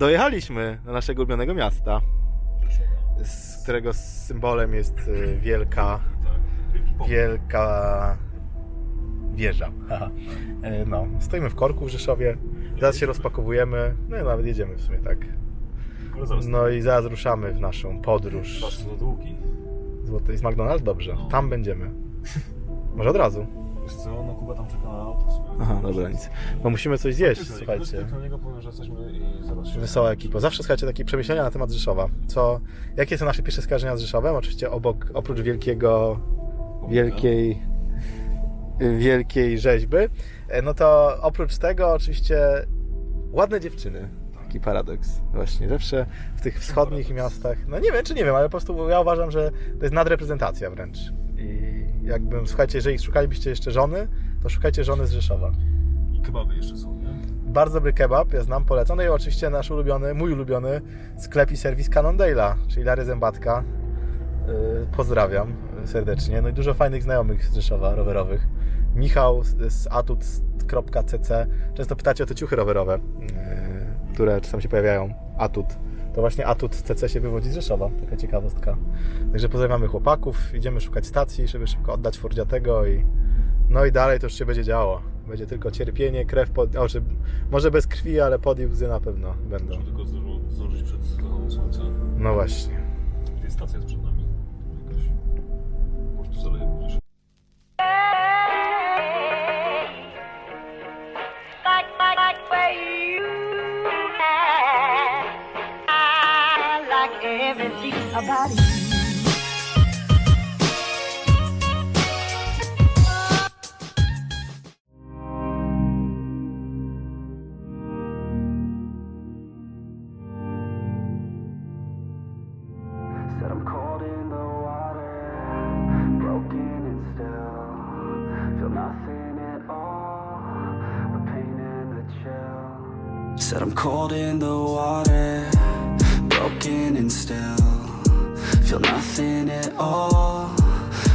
dojechaliśmy do naszego ulubionego miasta, z którego symbolem jest y, wielka, wielka wieża. E, No, stoimy w korku w Rzeszowie, zaraz się rozpakowujemy, no i nawet jedziemy w sumie tak. Ale zaraz. No i zaraz ruszamy w naszą podróż. Patrz, do długi. Złoty jest McDonald's? Dobrze, No. tam będziemy. Może od razu. Wiesz co, no Kuba tam czeka na auto w sumie. Aha, dobra, nic. Bo musimy coś zjeść, słuchajcie. na niego powiem, że jesteśmy i. Wesoła ekipa. Zawsze słuchajcie takie przemyślenia na temat Rzeszowa. Co, jakie są nasze pierwsze skojarzenia z Rzeszowem? Oczywiście obok, oprócz wielkiego, wielkiej, wielkiej rzeźby. E, No to oprócz tego oczywiście ładne dziewczyny. Taki paradoks właśnie. Zawsze w tych wschodnich miastach, no nie wiem czy nie wiem, ale po prostu ja uważam, że to jest nadreprezentacja wręcz. Jakbym, słuchajcie, jeżeli szukalibyście jeszcze żony, to szukajcie żony z Rzeszowa. I kebaby jeszcze są, nie? Bardzo dobry kebab, ja znam, polecam. No i oczywiście nasz ulubiony, mój ulubiony sklep i serwis Cannondale'a, czyli Lary Zębatka. Yy, pozdrawiam serdecznie. No i dużo fajnych znajomych z Rzeszowa rowerowych. Michał z, atut.cc. Często pytacie o te ciuchy rowerowe, yy, które czasem się pojawiają. Atut. To właśnie Atut CC się wywodzi z Rzeszowa. Taka ciekawostka. Także pozdrawiamy chłopaków. Idziemy szukać stacji, żeby szybko oddać Fordziatego i no i dalej to już się będzie działo. Będzie tylko cierpienie, krew pod... O, czy... Może bez krwi, ale pod i łzy na pewno będą. Musimy tylko zdążyć przed zachodem słońca. No właśnie. Gdzie stacja jest przed Like everything about you. Said I'm cold in the water, broken and still. Feel nothing at all,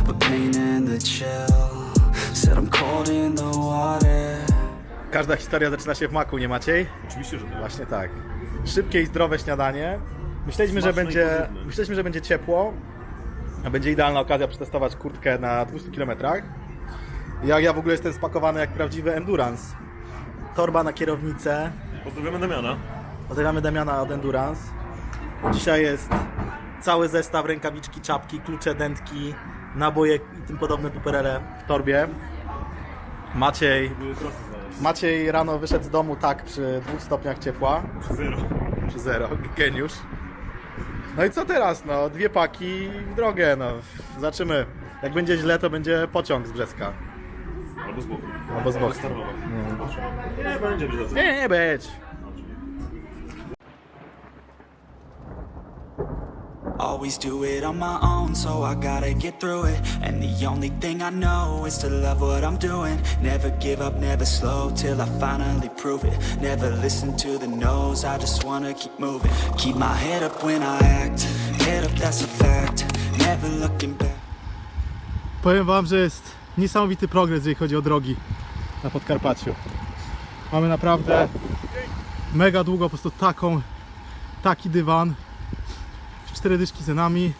but pain and the chill. Said I'm cold in the water. Każda historia zaczyna się w maku, nie Maciej? Oczywiście, że tak. Właśnie tak. Szybkie i zdrowe śniadanie. Myśleliśmy, że Smaczne i będzie, pożywne. myśleliśmy, że będzie ciepło, a będzie idealna okazja przetestować kurtkę na 200 km. Jak ja w ogóle jestem spakowany jak prawdziwy endurance. Torba na kierownicę. Pozdrawiamy Damiana. Pozdrawiamy Damiana od Endurance. Dzisiaj jest cały zestaw, rękawiczki, czapki, klucze, dętki, naboje i tym podobne puperele w torbie. Maciej. Maciej rano wyszedł z domu tak przy dwóch stopniach ciepła, Zero. przy zero, geniusz. No i co teraz? No, dwie paki w drogę, no. Zobaczymy. Jak będzie źle, to będzie pociąg z Brzeska. Albo z boku. Albo z boku. Nie, będzie źle. Nie, nie być. Always do it on my own, so I gotta get through it. And the only thing I know is to love what I'm doing. Never give up, never slow till I finally prove it. Never listen to the no's, I just wanna keep moving. Keep my head up when I act, head up, that's a fact. Never looking back. Powiem Wam, że jest niesamowity progres, jeżeli chodzi o drogi na Podkarpaciu. Mamy naprawdę mega długo po prostu taką, taki dywan. Cztery dyszki za nami.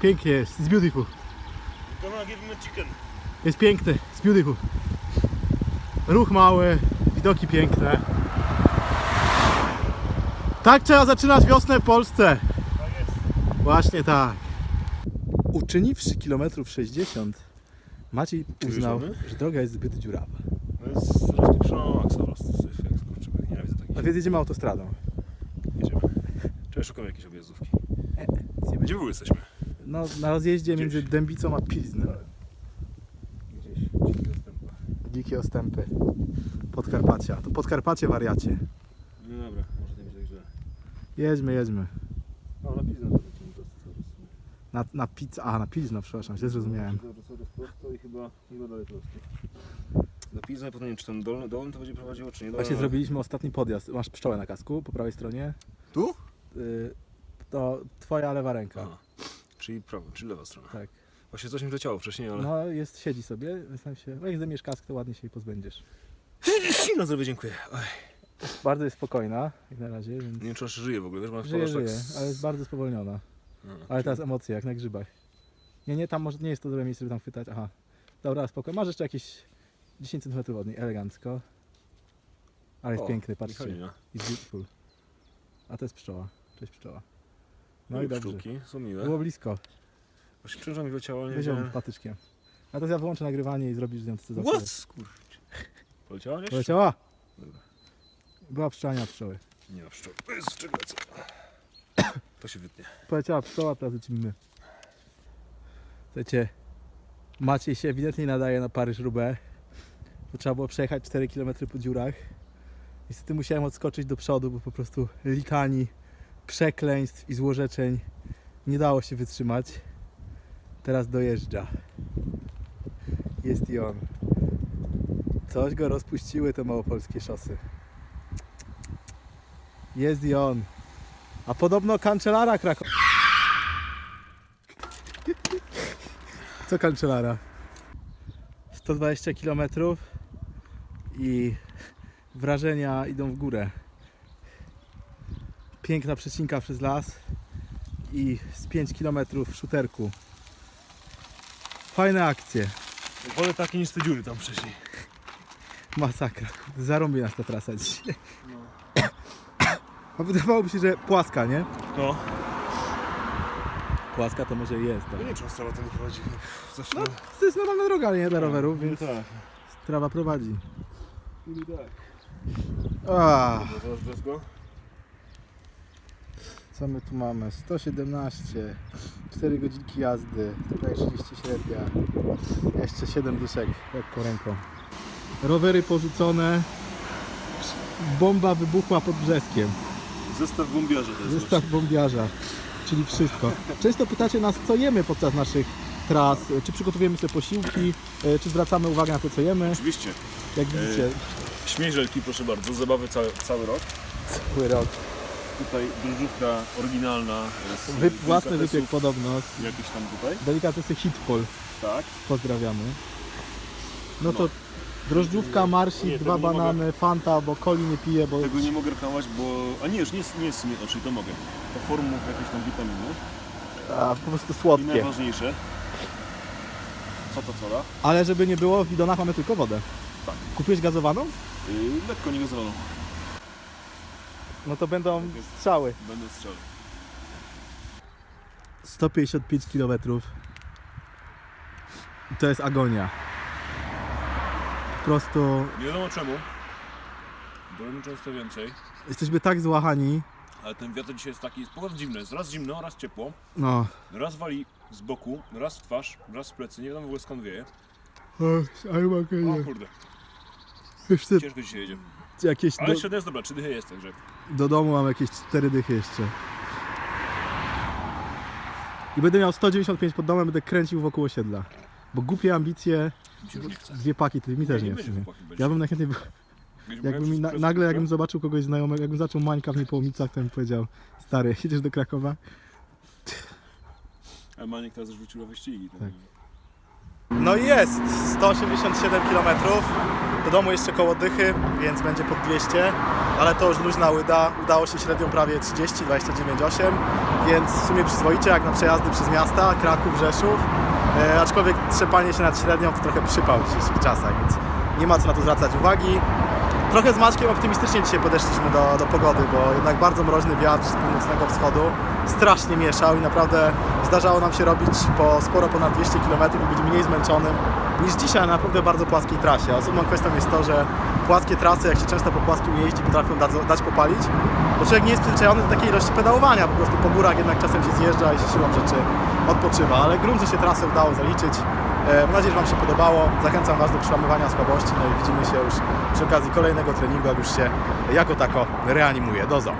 Pięknie jest, it's beautiful. Gonna give him a chicken. Jest piękny, it's beautiful. Ruch mały, widoki piękne. Tak trzeba zaczynać wiosnę w Polsce. Właśnie tak. Uczyniwszy kilometrów 60, Maciej uznał, że droga jest zbyt dziurawa. No jest po prostu. Nienawidzę takich. A więc jedziemy autostradą. Jedziemy. Czy ja szukam jakiejś objazdówki? Nic nie Gdzie będzie. wy jesteśmy? No, na rozjeździe między Dębicą a Pilznem. Gdzieś. Dzikie odstępy. Dzikie ostępy. Podkarpacia. To Podkarpacie wariacie. No dobra, może nie być tak źle. Jedźmy, jedźmy. No, napisane to lecimy prosto cały czas. Na, na pizzę, a na Pilzno, przepraszam, źle zrozumiałem. Cały czas cały czas prosto i chyba, chyba dalej prosto. Na Pilzę, potem nie wiem, czy ten dolny, dolny to będzie prowadziło, czy nie dolny. Właśnie zrobiliśmy ostatni podjazd. Masz pszczołę na kasku po prawej stronie. Tu? Y, To twoja lewa ręka. Aha. Czyli prawa, czyli lewa strona. Tak. Właśnie coś mi leciało wcześniej, ale... No jest, siedzi sobie, zastanawiam się, no jak kask, to ładnie się jej pozbędziesz. No zdrowie, dziękuję. Oj. Bardzo jest spokojna, jak na razie, więc Nie wiem, czy on żyje w ogóle, wiesz, on żyje, wpadasz żyje, tak... ale jest bardzo spowolniona. No, Ale teraz emocje, jak na grzybach. Nie, nie, tam może nie jest to dobre miejsce, żeby tam chwytać. Aha. Dobra, spoko. Masz jeszcze jakieś 10 cm od niej, elegancko. Ale jest O, piękny, patrzcie. Michalina. Jest beautiful. A to jest pszczoła. Cześć pszczoła. No i dobrze. pszczółki, są miłe. Było blisko. Właśnie krzyża mi wyleciało, ale nie Wiedziałem wiedziałem. patyczkiem. A teraz ja wyłączę nagrywanie i zrobisz z nią co. What? Kurczę. Poleciała gdzieś? Poleciała? Dobra. Była pszczoła, nie ma pszczoły. Nie ma pszczół. To jest czego lecę. To się wytnie. Poleciała pszczoła, teraz lecimy my. Słuchajcie, Maciej się ewidentnie nadaje na Paryż-Roubaix. To trzeba było przejechać 4 km po dziurach. Niestety musiałem odskoczyć do przodu, bo po prostu litanii przekleństw i złorzeczeń nie dało się wytrzymać. Teraz dojeżdża. Jest i on. Coś go rozpuściły te małopolskie szosy. Jest i on. A podobno kancelara Krakow... Co kancelara? 120 km i wrażenia idą w górę. Piękna przecinka przez las i z 5 km w szuterku. Fajne akcje. Wolę takie niż te dziury tam wcześniej. Masakra. Zarąbi nas ta trasa dzisiaj. A wydawało mi się, że płaska, nie? No. Płaska to może jest. No nie wiem, strawa to nie prowadzi. Zawsze No, to jest normalna droga, ale nie dla rowerów, więc tak. trawa prowadzi. Niby tak. A, Dobra, teraz bez go. co my tu mamy? 117, 4 godzinki jazdy, tutaj 30 średnia, jeszcze 7 dyszek lekką ręką. Rowery porzucone, bomba wybuchła pod Brzeskiem. Zestaw bombiarza to jest. Zestaw bombiarza, czyli wszystko. Często pytacie nas, co jemy podczas naszych tras, czy przygotowujemy sobie posiłki, e, czy zwracamy uwagę na to, co jemy. Oczywiście. Jak widzicie, Śmieżelki, proszę bardzo, zabawy cały, cały rok. cały rok. Tutaj drożdżówka oryginalna. z Wy, własny wypiek podobno, Jakiś tam tutaj. delikatesy Hitpol, Tak. pozdrawiamy. No to drożdżówka, marsik, Nie, dwa banany, fanta, bo coli nie piję, bo Tego nie mogę reklamować, bo... A nie, już nie jest, nie jest sumie, czyli to mogę. To formów jakieś tam witaminy. a, po prostu I słodkie. najważniejsze. Co to co da? Ale żeby nie było, w bidonach mamy tylko wodę. Tak. Kupiłeś gazowaną? Yy, lekko nie gazowaną. No to będą Tak strzały. Będę strzelał. 155 km. To jest agonia. Po prostu Nie wiadomo czemu. Byłem często więcej. jesteśmy tak złachani. Ale ten wiatr dzisiaj jest taki, jest pogoda dziwna, jest raz zimno, raz ciepło, No. raz wali z boku, raz w twarz, raz w plecy, nie wiadomo w ogóle skąd wieje. O kurde, Jeszcze ciężko dzisiaj jedzie. jakieś Ale do, średnia jest dobra, trzy dychy jest, także do domu mam jakieś 4 dychy jeszcze. I będę miał 195 pod domem, będę kręcił wokół osiedla. Bo głupie ambicje, mi się już nie chce. dwie paki, to mi też nie, nie w będzie sumie. chłopaki, będzie. Ja bym najchętniej, Będziemy jakby mi na, nagle jakbym zobaczył kogoś znajomego, jakbym zaczął mańka w Niepołomicach, to bym powiedział, stary, jedziesz do Krakowa? A Maniek teraz już wrócił na wyścigi. Tak. No i jest, 187 km, do domu jeszcze koło dychy, więc będzie pod 200, ale to już luźna łyda, udało się średnią prawie 30, 29,8, więc w sumie przyzwoicie jak na przejazdy przez miasta, Kraków, Rzeszów, e, aczkolwiek trzepanie się nad średnią to trochę przypał w dzisiejszych czasach, więc nie ma co na to zwracać uwagi. Trochę z Maćkiem optymistycznie dzisiaj podeszliśmy do, do pogody, bo jednak bardzo mroźny wiatr z północnego wschodu strasznie mieszał i naprawdę zdarzało nam się robić po sporo ponad 200 km i być mniej zmęczonym niż dzisiaj na naprawdę bardzo płaskiej trasie. Osobną kwestią jest to, że płaskie trasy, jak się często po płaskim jeździ, potrafią dać, dać popalić, bo człowiek nie jest przyzwyczajony do takiej ilości pedałowania, po prostu po górach jednak czasem się zjeżdża i się siłą rzeczy odpoczywa, ale grunt, że się trasę udało zaliczyć. E, Mam nadzieję, że Wam się podobało. Zachęcam Was do przełamywania słabości, no i widzimy się już przy okazji kolejnego treningu, jak już się jako tako reanimuje. Do zo.